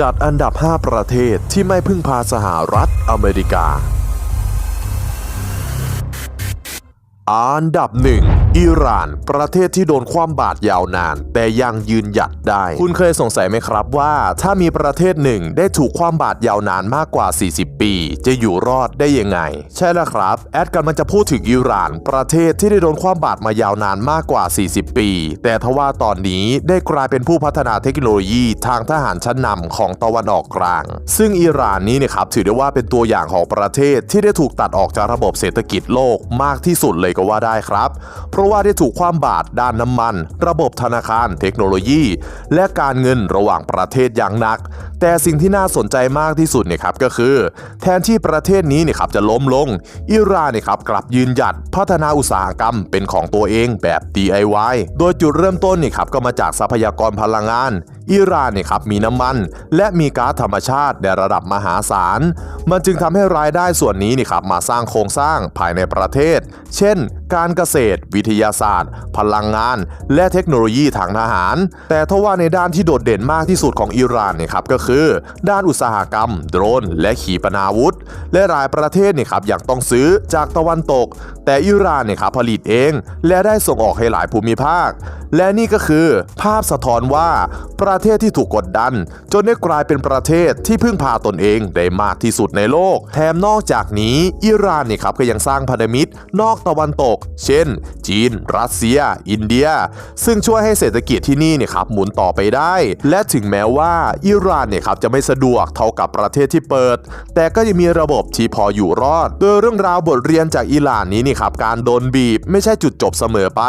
จัดอันดับ 5 ประเทศที่ไม่พึ่งพาสหรัฐอเมริกา อันดับหนึ่ง อิหร่าน ประเทศที่โดนคว่ำบาตรยาวนาน แต่ยังยืนหยัดได้ คุณเคยสงสัยไหมครับว่า ถ้ามีประเทศหนึ่งได้ถูกคว่ำบาตรยาวนานมากกว่า 40 ปี จะอยู่รอดได้ยังไง ใช่แล้วครับ แอดกำลังจะพูดถึงอิหร่าน ประเทศที่ได้โดนคว่ำบาตรมายาวนานมากกว่า 40 ปี แต่ทว่าตอนนี้ได้กลายเป็นผู้พัฒนาเทคโนโลยีทางทหารชั้นนำของตะวันออกกลาง ซึ่งอิหร่านนี้นะครับถือได้ว่าเป็นตัวอย่างของประเทศที่ได้ถูกตัดออกจากระบบเศรษฐกิจโลกมากที่สุดเลยก็ว่าได้ครับเพราะราะว่าได้ถูกความบาตรด้านน้ำมัน ระบบธนาคาร เทคโนโลยี และการเงินระหว่างประเทศอย่างหนัก แต่สิ่งที่น่าสนใจมากที่สุดเนี่ยครับก็คือ แทนที่ประเทศนี้เนี่ยครับจะล้มลง อิหร่านเนี่ยครับกลับยืนหยัดพัฒนาอุตสาหกรรมเป็นของตัวเองแบบ DIY โดยจุดเริ่มต้นเนี่ยครับก็มาจากทรัพยากรพลังงานอิหร่านเนี่ยครับมีน้ำมัน และมีก๊าซธรรมชาติในระดับมหาศาล มันจึงทำให้รายได้ส่วนนี้นี่ครับมาสร้างโครงสร้างภายในประเทศ เช่น การเกษตร วิทยาศาสตร์ พลังงาน และเทคโนโลยีทางทหาร แต่ทว่าในด้านที่โดดเด่นมากที่สุดของอิหร่านเนี่ยครับก็คือด้านอุตสาหกรรม โดรน และขีปนาวุธ และหลายประเทศเนี่ยครับยังต้องซื้อจากตะวันตก แต่อิหร่านเนี่ยครับผลิตเอง และได้ส่งออกให้หลายภูมิภาค และนี่ก็คือ ภาพสะท้อนว่าประเทศที่ถูกกดดัน จนได้กลายเป็นประเทศที่พึ่งพาตนเองได้มากที่สุดในโลก แถมนอกจากนี้อิหร่านเนี่ยครับก็ยังสร้างพันธมิตร นอกตะวันตก เช่น จีน รัสเซีย อินเดีย ซึ่งช่วยให้เศรษฐกิจที่นี่เนี่ยครับหมุนต่อไปได้ และถึงแม้ว่าอิหร่านเนี่ยครับจะไม่สะดวกเท่ากับประเทศที่เปิด แต่ก็ยังมีระบบที่พออยู่รอด โดยเรื่องราวบทเรียนจากอิหร่านนี้นี่ครับการโดนบีบไม่ใช่จุดจบเสมอไป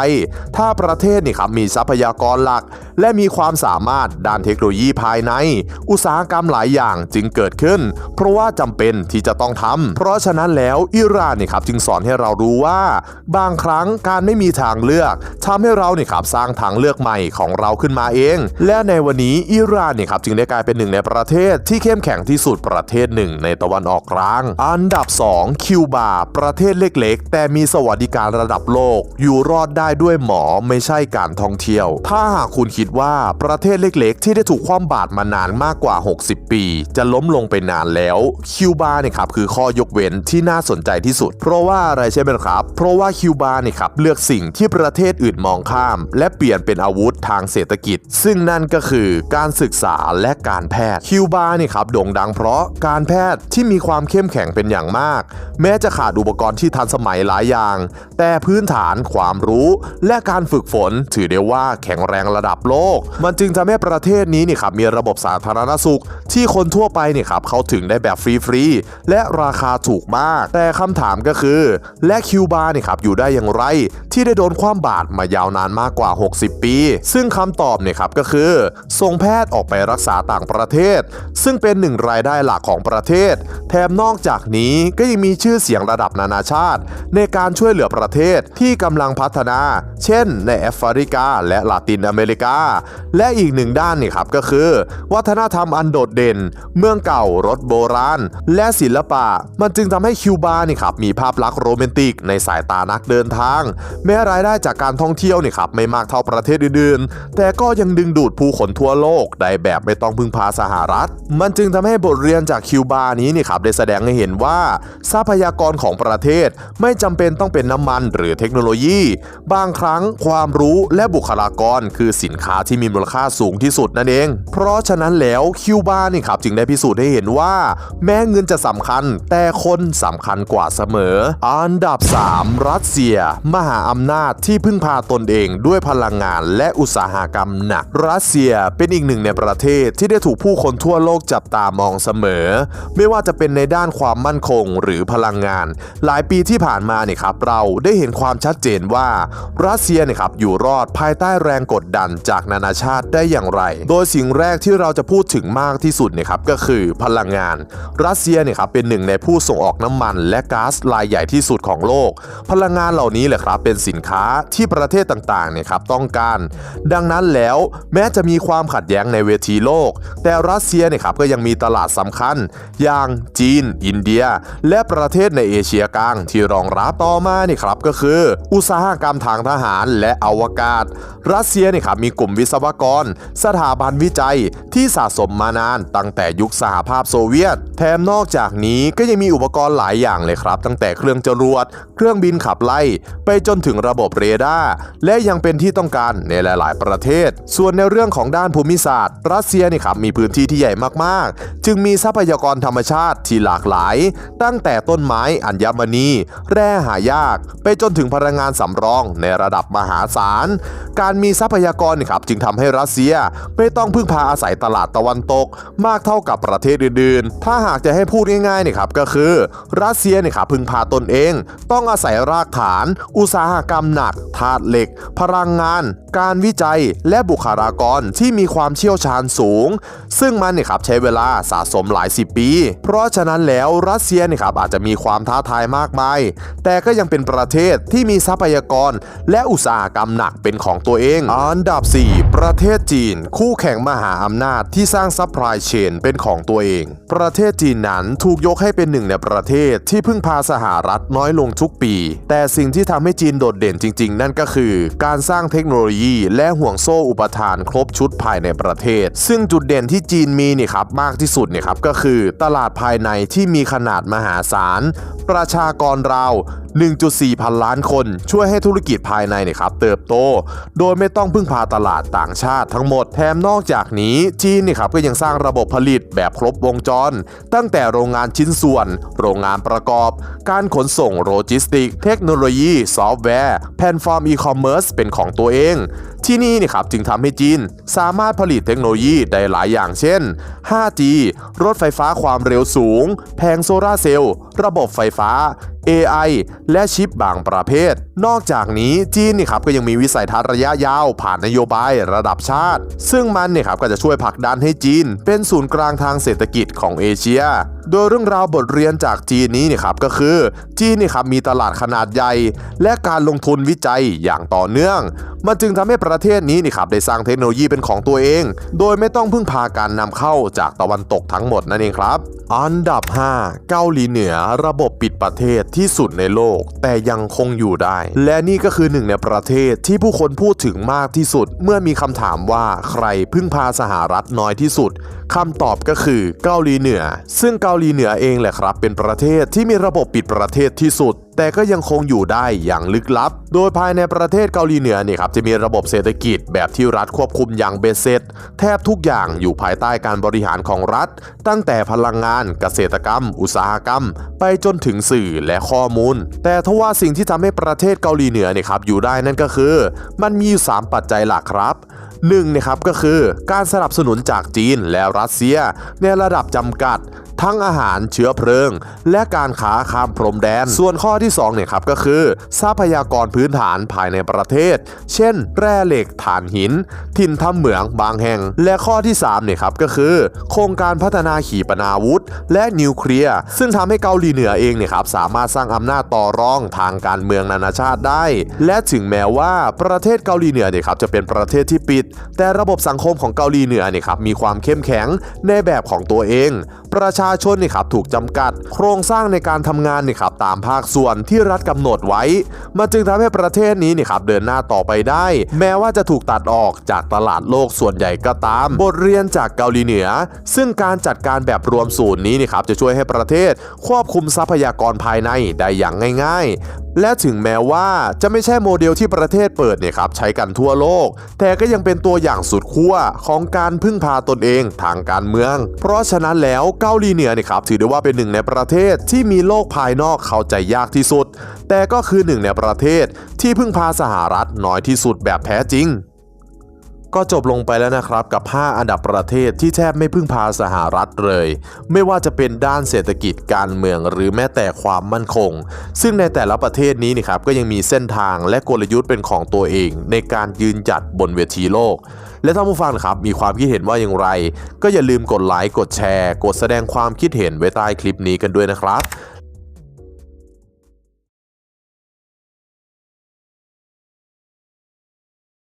ถ้าประเทศนี่ครับมีทรัพยากรหลัก และมีความสามารถด้านเทคโนโลยีภายใน อุตสาหกรรมหลายอย่างจึงเกิดขึ้น เพราะว่าจำเป็นที่จะต้องทำเพราะฉะนั้นแล้วอิหร่านนี่ครับจึงสอนให้เรารู้ว่า บางครั้งการไม่มีทางเลือกทำให้เราเนี่ยครับสร้างทางเลือกใหม่ของเราขึ้นมาเอง และในวันนี้อิหร่านเนี่ยครับจึงได้กลายเป็นหนึ่งในประเทศที่เข้มแข็งที่สุดประเทศหนึ่งในตะวันออกกลาง อันดับ 2 คิวบา ประเทศเล็กๆ แต่มีสวัสดิการระดับโลก อยู่รอดได้ด้วยหมอไม่ใช่การท่องเที่ยว ถ้าหากคุณคิดว่าประเทศเล็กๆ ที่ได้ถูกคว่ำบาตรมานานมากกว่า 60 ปี จะล้มลงไปนานแล้ว คิวบาเนี่ยครับคือข้อยกเว้นที่น่าสนใจที่สุด เพราะว่าอะไรใช่ไหมครับ เพราะว่าคิวบาเนี่ยครับเลือกสิ่งที่ประเทศอื่นมองข้าม และเปลี่ยนเป็นอาวุธทางเศรษฐกิจ ซึ่งนั่นก็คือการศึกษาและการแพทย์คิวบาเนี่ยครับโด่งดังเพราะการแพทย์ที่มีความเข้มแข็งเป็นอย่างมาก แม้จะขาดอุปกรณ์ที่ทันสมัยหลายอย่าง แต่พื้นฐานความรู้ และการฝึกฝนถือได้ว่าแข็งแรงระดับโลก มันจึงทำให้ประเทศนี้นี่ครับมีระบบสาธารณสุข ที่คนทั่วไปเนี่ยครับเขาถึงได้แบบฟรีๆและราคาถูกมาก แต่คำถามก็คือ และคิวบาเนี่ยครับอยู่ได้อย่างไร ที่ได้โดนความบาดมายาวนานมากกว่า 60 ปี ซึ่งคำตอบเนี่ยครับก็คือส่งแพทย์ออกไปรักษาต่างประเทศ ซึ่งเป็นหนึ่งรายได้หลักของประเทศ แถมนอกจากนี้ก็ยังมีชื่อเสียงระดับนานาชาติ ในการช่วยเหลือประเทศที่กำลังพัฒนา เช่น ในแอฟริกา และลาตินอเมริกา และอีกหนึ่งด้านนี่ครับก็คือ วัฒนธรรมอันโดดเด่น เมืองเก่ารถโบราณ และศิลปะ มันจึงทำให้คิวบานี่ครับมีภาพลักษณ์โรแมนติกในสายตานักเดินทาง แม้รายได้จากการท่องเที่ยวนี่ครับไม่มากเท่าประเทศอื่นๆ แต่ก็ยังดึงดูดผู้คนทั่วโลกได้แบบไม่ต้องพึ่งพาสหรัฐ มันจึงทำให้บทเรียนจากคิวบานี้นี่ครับได้แสดงให้เห็นว่าทรัพยากรของประเทศไม่จำเป็นต้องเป็นน้ำมันหรือเทคโนโลยี บางครั้งความรู้และบุคลากรคือสินค้าที่มีมูลค่าสูงที่สุดนั่นเอง เพราะฉะนั้นแล้วคิวบานี่ครับจึงได้พิสูจน์ให้เห็นว่า แม้เงินจะสำคัญ แต่คนสำคัญกว่าเสมอ อันดับ 3 รัสเซีย มหาอำนาจที่พึ่งพาตนเองด้วยพลังงานและอุตสาหกรรมหนัก รัสเซียเป็นอีกหนึ่งในประเทศที่ได้ถูกผู้คนทั่วโลกจับตามองเสมอ ไม่ว่าจะเป็นในด้านความมั่นคงหรือพลังงาน หลายปีที่ผ่านมาเนี่ยครับเราได้เห็นความชัดเจนว่ารัสเซียเนี่ยครับอยู่รอดภายใต้แรงกดดันจากนานาชาติได้อย่างไร โดยสิ่งแรกที่เราจะพูดถึงมากที่สุดเนี่ยครับก็คือพลังงาน รัสเซียเนี่ยครับเป็นหนึ่งในผู้ส่งออกน้ำมัน และก๊าซรายใหญ่ที่สุดของโลก พลังงานเหล่านี้แหละครับเป็นสินค้าที่ประเทศต่างๆเนี่ยครับต้องการ ดังนั้นแล้วแม้จะมีความขัดแย้งในเวทีโลก แต่รัสเซียเนี่ยครับก็ยังมีตลาดสำคัญ อย่างจีน อินเดีย และประเทศในเอเชียกลางที่รองรับต่อมาเนี่ยครับก็คือ อุตสาหกรรมทางทหารและอวกาศ รัสเซียเนี่ยครับมีกลุ่มวิศวกร สถาบันวิจัยที่สะสมมานานตั้งแต่ยุคสหภาพโซเวียต แถมนอกจากนี้ก็ยังมีอุปกรณ์หลายอย่างเลยครับ ตั้งแต่เครื่องจรวด เครื่องบินขับไล่ ไปจนถึงระบบเรดาร์และยังเป็นที่ต้องการในหลาย ๆ ประเทศ ส่วนในเรื่องของด้านภูมิศาสตร์ รัสเซียเนี่ยครับมีพื้นที่ที่ใหญ่มากๆ จึงมีทรัพยากรธรรมชาติที่หลากหลาย ตั้งแต่ต้นไม้อัญมณี แร่หายาก ไปจนถึงพลังงานสำรองในระดับมหาศาล การมีทรัพยากรนี่ครับจึงทำให้รัสเซีย ไม่ต้องพึ่งพาอาศัยตลาดตะวันตก มากเท่ากับประเทศอื่นๆ ถ้าหากจะให้พูดง่ายๆนี่ครับก็คือ รัสเซียนี่ครับพึ่งพาตนเอง ต้องอาศัยรากฐาน อุตสาหกรรมหนักธาตุเหล็ก พลังงาน การวิจัยและบุคลากรที่มีความเชี่ยวชาญสูงซึ่ึ่งมันเนี่ยครับใช้เวลาสะสมหลายสิบปี เพราะฉะนั้นแล้วรัสเซียเนี่ยครับอาจจะมีความท้าทายมากมาย แต่ก็ยังเป็นประเทศที่มีทรัพยากร และอุตสาหกรรมหนักเป็นของตัวเอง อันดับ 4 ประเทศจีน คู่แข่งมหาอำนาจที่สร้างซัพพลายเชนเป็นของตัวเอง ประเทศจีนนั้นถูกยกให้เป็นหนึ่งในประเทศที่พึ่งพาสหรัฐน้อยลงทุกปี แต่สิ่งที่ทำให้จีนโดดเด่นจริง ๆ นั่นก็คือ การสร้างเทคโนโลยี และห่วงโซ่อุปทานครบชุดภายในประเทศ ซึ่งจุดเด่นที่จีีนมีเนี่ยครับมากที่สุดเนี่ยครับก็คือตลาดภายในที่มีขนาดมหาศาล ประชากรราว 1.4 พันล้านคน ช่วยให้ธุรกิจภายในเนี่ยครับเติบโต โดยไม่ต้องพึ่งพาตลาดต่างชาติทั้งหมดแถมนอกจากนี้จีนเนี่ยครับก็ยังสร้างระบบผลิตแบบครบวงจร ตั้งแต่โรงงานชิ้นส่วน โรงงานประกอบ การขนส่งโลจิสติก เทคโนโลยี ซอฟต์แวร์แพลตฟอร์มอีคอมเมิร์ซเป็นของตัวเอง ที่นี่เนี่ยครับจึงทำให้จีนสามารถผลิตเทคโนโลยีได้หลายอย่างเช่น 5G รถไฟฟ้าความเร็วสูง แผงโซลาร์เซลล์ ระบบไฟฟ้า AI และชิปบางประเภท นอกจากนี้จีนนี่ครับก็ยังมีวิสัยทัศน์ระยะยาว ผ่านนโยบายระดับชาติ ซึ่งมันเนี่ยครับก็จะช่วยผลักดันให้จีน เป็นศูนย์กลางทางเศรษฐกิจของเอเชีย โดยเรื่องราวบทเรียนจากจีนนี้เนี่ยครับก็คือ จีนนี่ครับมีตลาดขนาดใหญ่ และการลงทุนวิจัยอย่างต่อเนื่อง มันจึงทำให้ประเทศนี้นี่ครับได้สร้างเทคโนโลยีเป็นของตัวเอง โดยไม่ต้องพึ่งพาการนำเข้าจากตะวันตกทั้งหมดนั่นเองครับ อันดับ 5 เกาหลีเหนือระบบปิดประเทศที่สุดในโลก แต่ยังคงอยู่ได้ และนี่ก็คือหนึ่งในประเทศที่ผู้คนพูดถึงมากที่สุด เมื่อมีคำถามว่าใครพึ่งพาสหรัฐน้อยที่สุดคำตอบก็คือเกาหลีเหนือ ซึ่งเกาหลีเหนือเองแหละครับ เป็นประเทศที่มีระบบปิดประเทศที่สุด แต่ก็ยังคงอยู่ได้อย่างลึกลับ โดยภายในประเทศเกาหลีเหนือเนี่ยครับจะมีระบบเศรษฐกิจแบบที่รัฐควบคุมอย่างเบสเซ็ตแทบทุกอย่างอยู่ภายใต้การบริหารของรัฐ ตั้งแต่พลังงานเกษตรกรรม อุตสาหกรรม ไปจนถึงสื่อและข้อมูล แต่ทว่าสิ่งที่ทำให้ประเทศเกาหลีเหนือเนี่ยครับอยู่ได้นั่นก็คือ มันมีอยู่3ปัจจัยหลักครับหนึ่งนะครับก็คือการสนับสนุนจากจีนและรัสเซียในระดับจำกัด ทั้งอาหารเชื้อเพลิง และการค้าข้ามพรมแดน ส่วนข้อที่2เนี่ยครับก็คือ ทรัพยากรพื้นฐานภายในประเทศ เช่น แร่เหล็กถ่านหิน ถิ่นทำเหมืองบางแห่ง และข้อที่3เนี่ยครับก็คือ โครงการพัฒนาขีปนาวุธ และนิวเคลียร์ซึ่งทำให้เกาหลีเหนือเองเนี่ยครับสามารถสร้างอำนาจต่อรองทางการเมืองนานาชาติได้ และถึงแม้ว่าประเทศเกาหลีเหนือเนี่ยครับจะเป็นประเทศที่ปิด แต่ระบบสังคมของเกาหลีเหนือเนี่ยครับมีความเข้มแข็งในแบบของตัวเอง ประชาชนนี่ครับถูกจำกัด โครงสร้างในการทำงานนี่ครับตามภาคส่วนที่รัฐกำหนดไว้ มันจึงทำให้ประเทศนี้นี่ครับเดินหน้าต่อไปได้ แม้ว่าจะถูกตัดออกจากตลาดโลกส่วนใหญ่ก็ตาม บทเรียนจากเกาหลีเหนือ ซึ่งการจัดการแบบรวมศูนย์นี้นี่ครับจะช่วยให้ประเทศควบคุมทรัพยากรภายในได้อย่างง่าย ๆ และถึงแม้ว่าจะไม่ใช่โมเดลที่ประเทศเปิดเนี่ยครับใช้กันทั่วโลก แต่ก็ยังเป็นตัวอย่างสุดขั้วของการพึ่งพาตนเองทางการเมือง เพราะฉะนั้นแล้วเกาหลีเนือเนี่ยครับถือได้ว่าเป็นหนึ่งในประเทศที่มีโลกภายนอกเข้าใจยากที่สุด แต่ก็คือหนึ่งในประเทศที่พึ่งพาสหรัฐน้อยที่สุดแบบแท้จริงก็จบลงไปแล้วนะครับกับ 5 อันดับประเทศที่แทบไม่พึ่งพาสหรัฐเลย ไม่ว่าจะเป็นด้านเศรษฐกิจการเมืองหรือแม้แต่ความมั่นคง ซึ่งในแต่ละประเทศนี้นี่ครับก็ยังมีเส้นทางและกลยุทธ์เป็นของตัวเองในการยืนหยัดบนเวทีโลก และท่านผู้ฟังครับมีความคิดเห็นว่าอย่างไร ก็อย่าลืมกดไลค์กดแชร์ กดแสดงความคิดเห็นไว้ใต้คลิปนี้กันด้วยนะครับ